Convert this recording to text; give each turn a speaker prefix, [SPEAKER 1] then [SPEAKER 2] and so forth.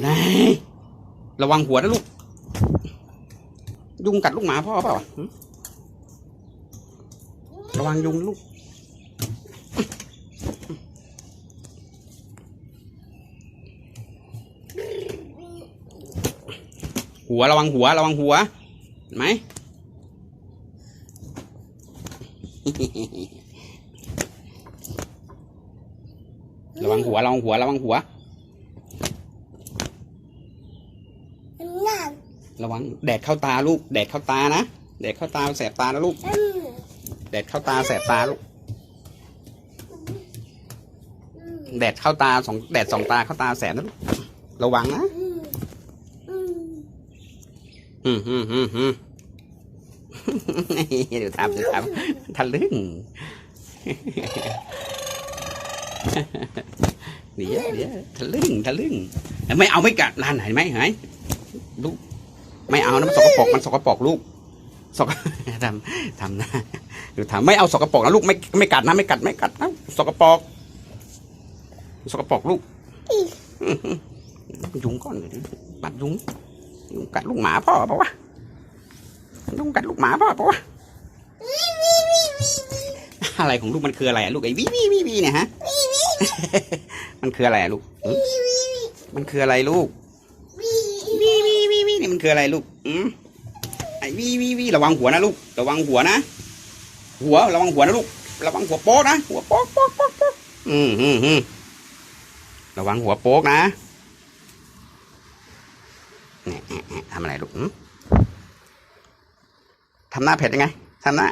[SPEAKER 1] ไหนระวังหัวนะลูก ยุงกัดลูกหมาพ่อเปล่าระวังยุงลูก หัวระวังหัวระวังหัวเห็นไหมระวังหัวระวังหัวระวังหัว
[SPEAKER 2] นั่น
[SPEAKER 1] ระวังแดดเข้าตาลูก แดดเข้าตานะ แดดเข้าตาแสบตานะลูก
[SPEAKER 2] อืม
[SPEAKER 1] แดดเข้าตาแสบตาลูก
[SPEAKER 2] อืม
[SPEAKER 1] แดดเข้าตาสองแดดสองตาเข้าตาแสบนะลูก ระวังนะ
[SPEAKER 2] อืมอืม
[SPEAKER 1] อืมอืมอืมอืม เดี๋ยวทำเดี๋ยวทำทะลึ่ง เดี๋ยวเดี๋ยวทะลึ่งทะลึ่ง ไม่เอาไม่กัดลานเห็นไหมเห็นไหม ลูก ไม่เอานะมันสกปรกมันสกปรกลูกสกทำทำนะเดี๋ยวทำไม่เอาสกปรกนะลูกไม่ไม่กัดนะไม่กัดไม่กัดนะสกปรกสกปรกลูกยุงก่อนเดี๋ยปัดยุงยุงกัดลูกหมาพ่อปล่าวะยุงกัดลูกหมาพ่อปล่าวะอะไรของลูกมันคืออะไรอะลูกไอ้วิวิวิวิเนี่ยฮะมันคืออะไรอะลูกมันคืออะไรลูก นี่มันคืออะไรลูกอืมไอ้วิวิวิระวังหัวนะลูก ระวังหัวนะ หัวระวังหัวนะลูก ระวังหัวโป๊กนะ หัวโป๊กโป๊กโป๊กโป๊กอืมอืมอืมระวังหัวโป๊กนะเนี่ยเนี่ยเนี่ยทำอะไรลูกหืมทำหน้าเผ็ดยังไงทำหน้า